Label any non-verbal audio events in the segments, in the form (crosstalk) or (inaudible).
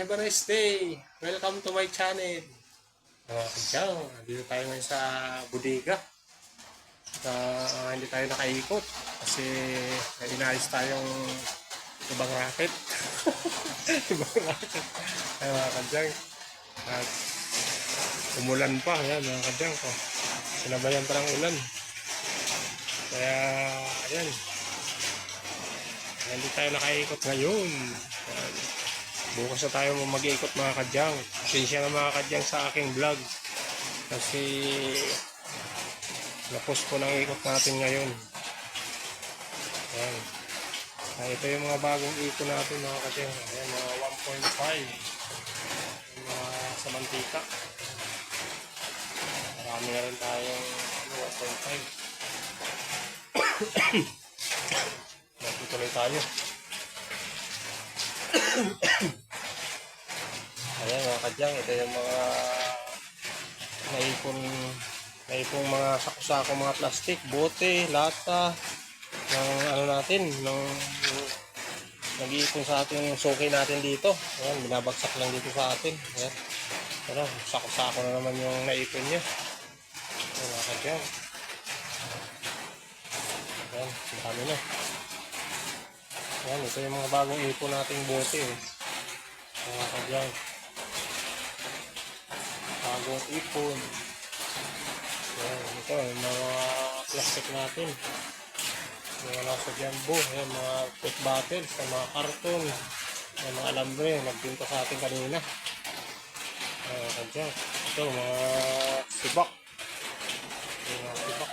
have a nice day. Welcome to my channel. Mga kadyang, dito tayo ngayon sa bodega. Sa, ah, hindi tayo nakaikot kasi inayos tayong ibang racket. (laughs) ibang racket. Ay mga kadyang. At umulan pa, yan mga kadyang ko. Sinabayan pa ng ulan. Kaya, ayan, hindi tayo nakaikot ngayon. Ayan. Bukas na tayo mag-ikot mga kadyang. Pasensya na mga kadyang sa aking vlog. Kasi napos po ng ikot natin ngayon. Ayan. Ah, ito yung mga bagong ikot natin mga kadyang. Ayan, mga 1.5. Yung mga sa mantika. Marami na rin tayong ano, 1.5. Magtutuloy tayo. (coughs) Ayan mga kadyang, ito yung mga naipon naipong mga sako-sako mga plastic, bote, lata ng ano natin, ng nag-iipon sa ating suki natin dito. Ayan, binabagsak lang dito sa atin. Ayan. Ano, sako-sako na naman yung naipon niya. Ayan mga kadyang. Ayan, dami na. Ayan, ito yung mga bagong ipon nating bote. Eh. Mga kadyang. Bagong ipon. Ayan, ito yung mga plastic natin. Mga nasa jumbo. Ayan, mga pet bottles, mga karton. Ayan, mga alambre. Nagbinta sa atin kanina. Mga kadyang. Ito, mga sibak. Ayan, mga sibak.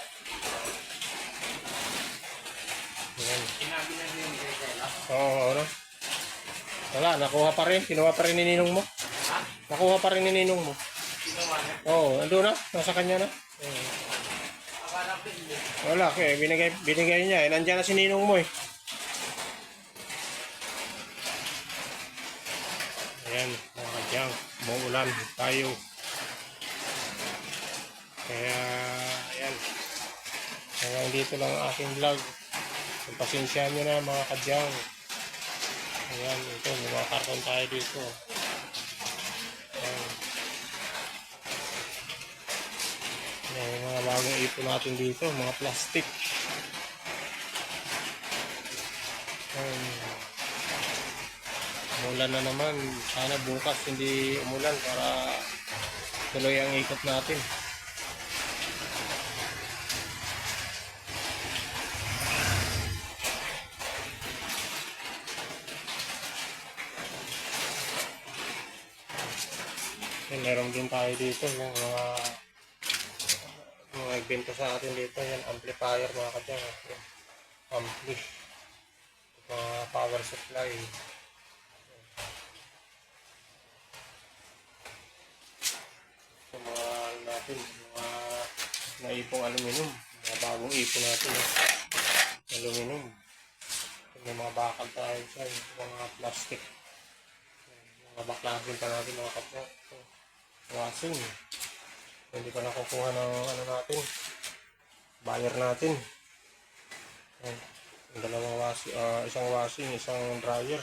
Ayan. Sinabi na din ni Kayla. Oo, ano? Wala, nakuha pa rin. Kinuha pa rin ni Ninong mo. Ha? Nakuha pa rin ni Ninong mo. Niya. Oo, ando na. Nasa kanya na. Hindi. Wala, kaya binigay, binigay niya. Eh, nandiyan na si Ninong mo eh. Ayan, mga kadyang. Maulan tayo. Kaya, ayan. Hanggang dito lang ang aking vlog. Pasensya nyo na mga kadyang. Ayan, ito, mga karton tayo dito. Ayan. Ayan, yung mga bagong ipon natin dito, mga plastic. Ayan. Umulan na naman. Sana bukas hindi umulan para tuloy ang ikot natin. Yan, meron din tayo dito yung mga mga nagbenta sa atin dito yan amplifier mga kadyang yan, ampli mga power supply. Sa mga ano natin mga naipong aluminum mga bagong ipon natin eh. aluminum. May mga bakal tayo dyan mga plastic. Mga baklasin pa natin mga kapwa wasing. Hindi pa nakukuha ng ano natin. Buyer natin. Ayan. yung dalawang washing ah, isang washing isang dryer.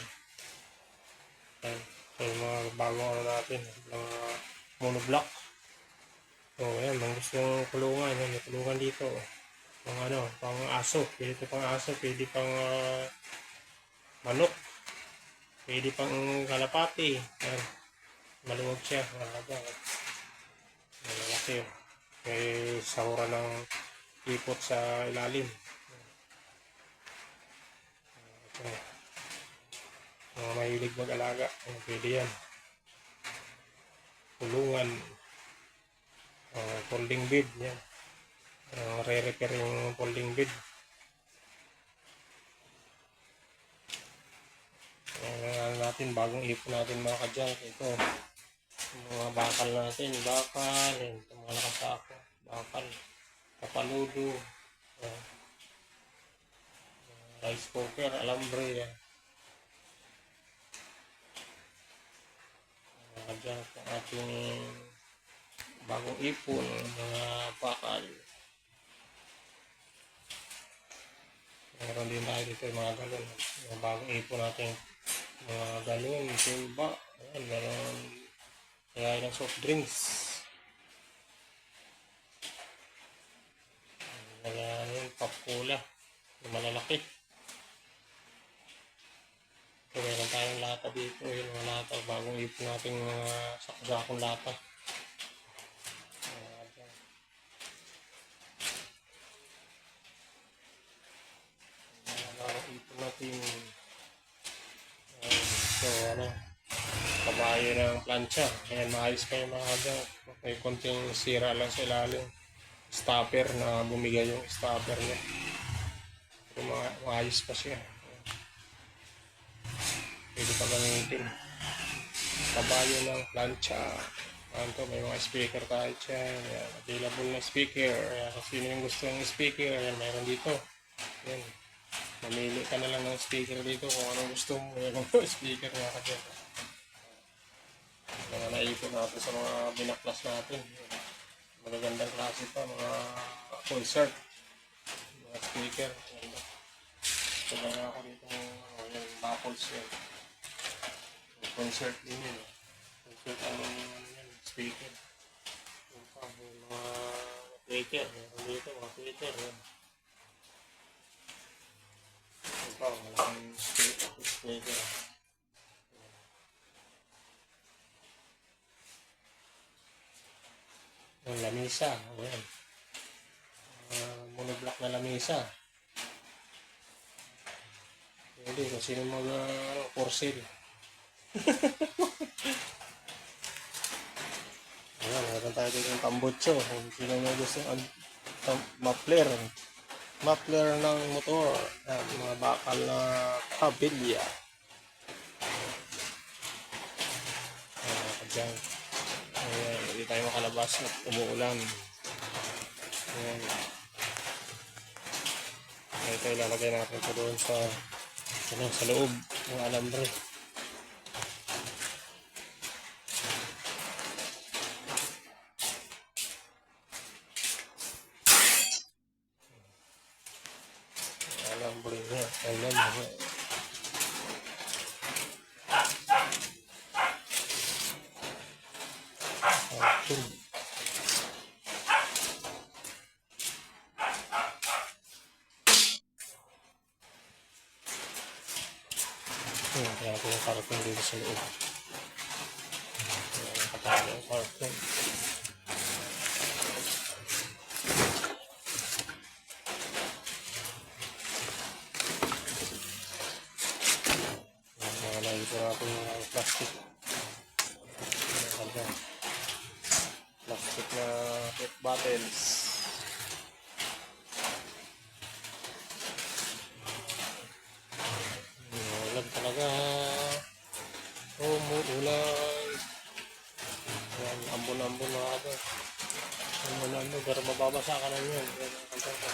Ayan. so yung mga bagong ano natin mga monoblock. So ayan. Mga gusto yung kulungan yan, may kulungan dito. Pang ano pang aso. Pwede pang aso pwede pang ah, manok. Pwede pang kalapati. Ayan maluwag siya malaga. Malaki may sahura ng ipot sa ilalim. Ito. Mga mahilig mag-alaga pwede yan. Kulungan. Uh, folding bed yan. Uh, re-repair yung folding bed. Ayan natin bagong ipon natin mga kadyang ito mga bakal natin, bakal, ito mga nakasako, bakal, kapaludo. Mga rice cooker, alambre, yan. Mga dyan, ang ating bagong ipon, mga bakal. Meron din tayo dito yung mga galon, yung bagong ipon natin Mga ganun, timba. Ayan. Kaya ng soft drinks. Kaya yun, pop-cola. Yung malalaki. So, meron tayong lata dito. Yung mga lata. Bagong ipon natin mga sakasakong lata. Ayan, dyan. Ayan, bagong ipon natin. Ayan, so, ano, kabayo ng plancha. Ayan, maayos pa yung mga kadyan. May konting sira lang sa ilalim. Stopper na bumigay yung stopper niya. Pero ma- maayos pa siya. Pwede pa gamitin. Kabayo ng plancha. Ano to, may mga speaker tayo dyan. Ayan, available na speaker. Ayan, kung sino yung gusto ng speaker, ayan, mayroon dito. Ayan. Mamili ka na lang ng speaker dito kung anong gusto mo. Ayan, (laughs) speaker nga ka dyan. Mga naipon natin sa mga binaklas natin. Magagandang klase pa, mga concert. Mga speaker. Ito nga ako dito yung baffles. Yung concert din yun. eh. Concert ano yan, speaker. Yung mga speaker. Meron dito, mga speaker. Yan. Yung pa, speaker. speaker. Yung lamisa. Ayan. Uh, monoblock na lamisa. Hindi, kung sino uh, for sale. (laughs) Ayan, meron tayo dito ng tambutso. Kung sino may gusto ng tam- muffler. Muffler ng motor. Ayan, mga bakal na kabilya. Ayan, kadyan. Ayan, hindi tayo makalabas at umuulan. Ayan. Ito ilalagay natin ito doon sa ano, sa loob ng alambre niya. Alambre. Hmm, kaya ko yung karton dito sa loob. Kaya nakatalo yung karton. Ayan, mga nakikita natin yung plastic. Ayan, ayan. Bottles. Umuulan talaga. Umuulan. Yan, ambon-ambon na ako. Ambon-ambon, pero mababasa ka na yun. Yan, ang kanta.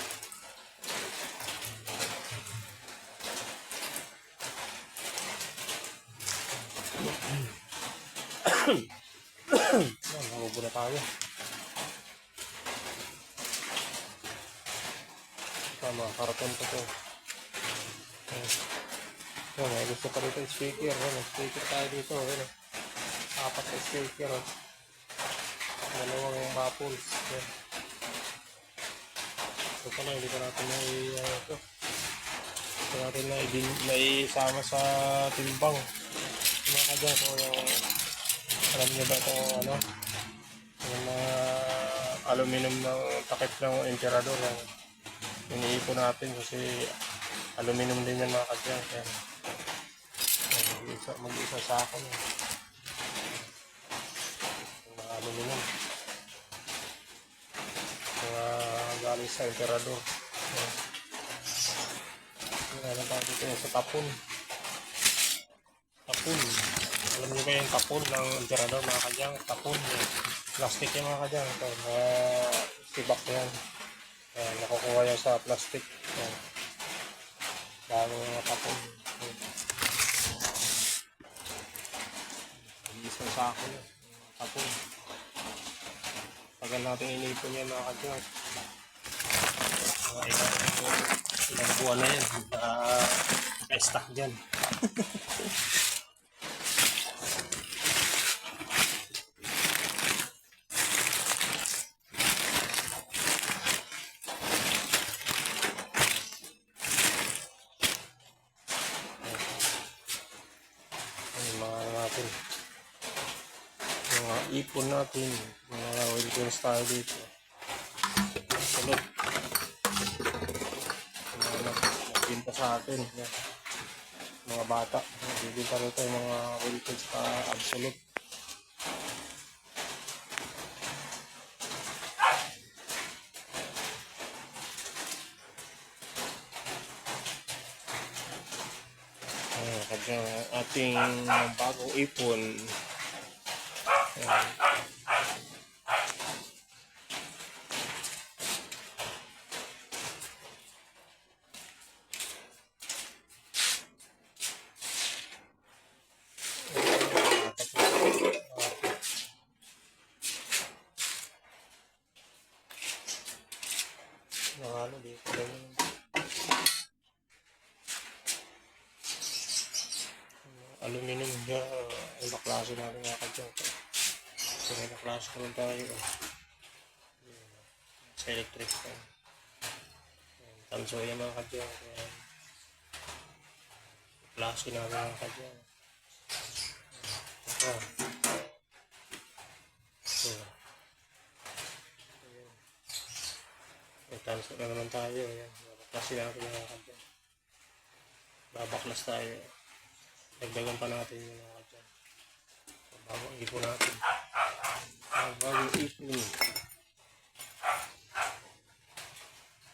(coughs) Yan, nangubo na tayo. Tama, karaton ko to. Yan. Yan, may gusto pa dito yung speaker. Yan, may speaker tayo dito. Yan, oh. apat na speaker. Oh. Dalawang baffles. Yan. Ito pala, hindi pa natin na i- ano ito. Ito natin na, isama sa timbang. Mga kadyan ko yung alam niyo ba ito ano? Yung mga aluminum ng takip ng emperador. Yan. Iniipon natin kasi aluminum din yan mga kadyan. Yan. Yan, Mag-isa, mag-isa sa akin. Eh. Yung mga aluminum. Mga galing sa. Yan. Yan, ano tayo dito yung sa tapon. Tapon. Alam niyo ba yung tapon ng emperador mga kadyang? Tapon. Yung plastic yung mga kadyang. Ito, mga sibak yan. Yan, nakukuha yan sa plastic. Yan. Dami mga tapon. Yan. Isang sako. Mga Tapon. Tagal natin inipon yan mga kadyang. Mga ilang, ilang buwan na yan. Uh, naka-stack dyan. (laughs) ipon natin. Mga welcome tayo dito. Mga nagbinta sa atin. Yan. Mga bata. Nagbibinta rito yung mga welcome sa absolute. Ayan, ating bagong ipon. Ayan. Nakano dito lang yun. aluminum niya ang baklase natin nga kadyan so may baklase naman tayo. Sa electric fan. Tanso yan mga kadyan. Kaya baklase natin mga kadyan. Ito ito Ayan. may tanso na naman tayo. Ayan. baklase natin mga kadyan. Babaklas tayo. Dagdagan pa natin yung mga dyan. Bago ang ipon natin. Ang bagong ipon.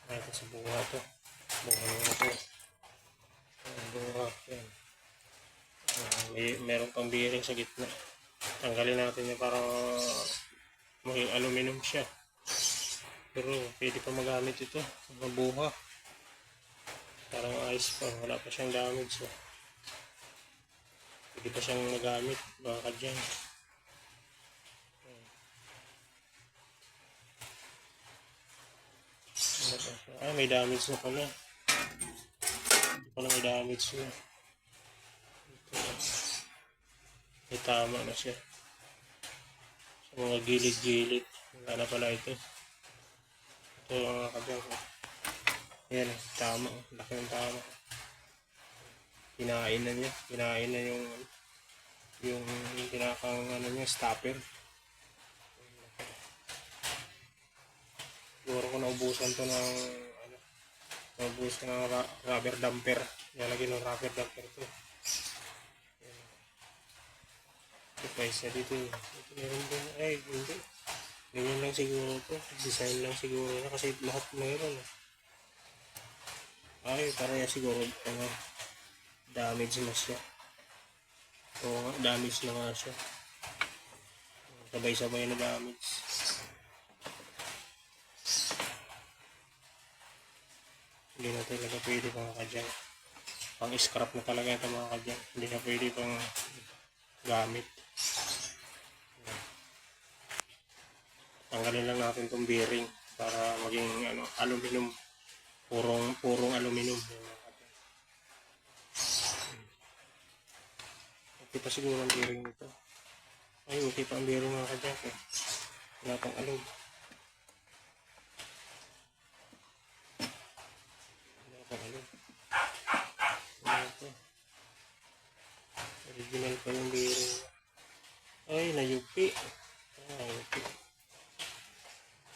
Ito sa bunga to. Bunga nyo ito. Ang bunga. Yan. Ah, may, meron pang bearing sa gitna. Tanggalin natin yan para maging aluminum siya. Pero pwede pa magamit ito. Ang buha. Parang ayos pa. Wala pa siyang damage. Oh. Hindi pa siyang nagamit. Baka dyan. Ay, may damage na pala. Hindi pala may damage na. Ito. May tama na siya. Sa mga gilid-gilid. Wala na pala ito. Ito mga kabyan ko. Ayan, tama. Laki ng tama kinain na niya kinain na yung yung pinakang ano niya stopper siguro ko naubusan to ng ano naubusan ng ra- rubber damper nilagay ng rubber damper to ito pa isa dito ito meron din ay hindi ganyan lang siguro to design lang siguro na kasi lahat mayroon eh. ay parang siguro ano damage na siya. Nga, damage na nga siya. Sabay-sabay na damage. Hindi na talaga pwede mga kadyan. Pang scrap na talaga ito mga kadyan. Hindi na pwede pang gamit. Tanggalin lang natin itong bearing para maging ano, aluminum. Purong, purong aluminum. Okay pa siguro ang bearing nito. Ay, okay pa ang bearing mga kadyak eh. Wala pang alog. Wala pang alog. Wala pa. Original pa yung bearing. Ay, nayupi. Ah, nayupi.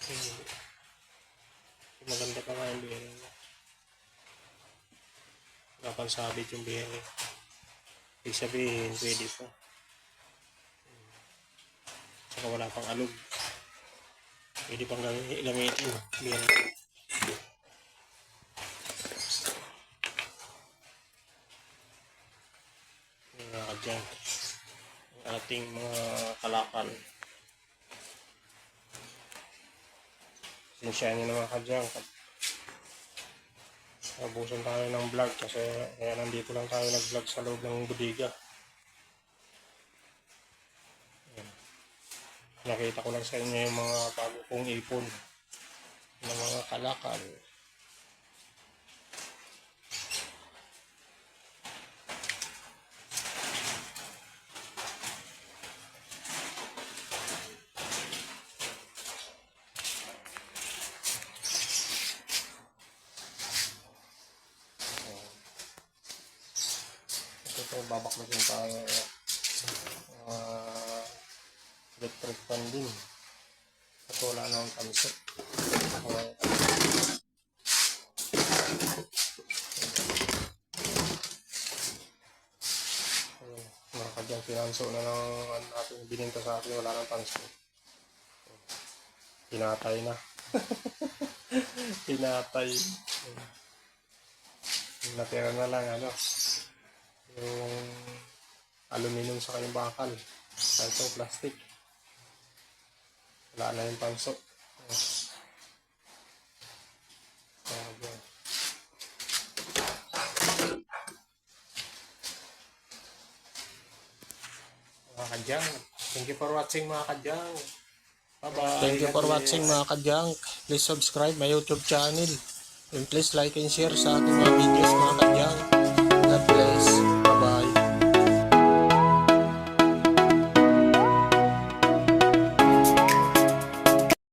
Ay, maganda pa nga yung bearing niya. Wala pang sabit yung bearing. Ibig sabihin, pwede pa. Saka wala pang alog. Pwede pang. Bien. Yung mga dyan. Ang ating mga kalakal. Nyo na mga kadyang. Nabusan tayo ng vlog kasi kaya nandito lang tayo nag-vlog sa loob ng. Ayan. Nakita ko lang sa inyo yung mga bago kong ipon ng mga kalakal. Ito po, babaklasin tayo. Uh, fan din. At wala na akong tamsok. Okay. Ayun, mga kadyang pinanso na ng ano natin, bininta sa atin, wala nang tamsok. Pinatay na. (laughs) Pinatay. Yung Natira na lang ano. Yung aluminum sa kayong bakal. Sa itong plastic. Wala na yung. Grabe. Mga kadyang. Thank you for watching mga kadyang. Bye-bye. Thank you for watching mga kadyang. Please subscribe my YouTube channel. And please like and share sa ating mga videos mga kadyang.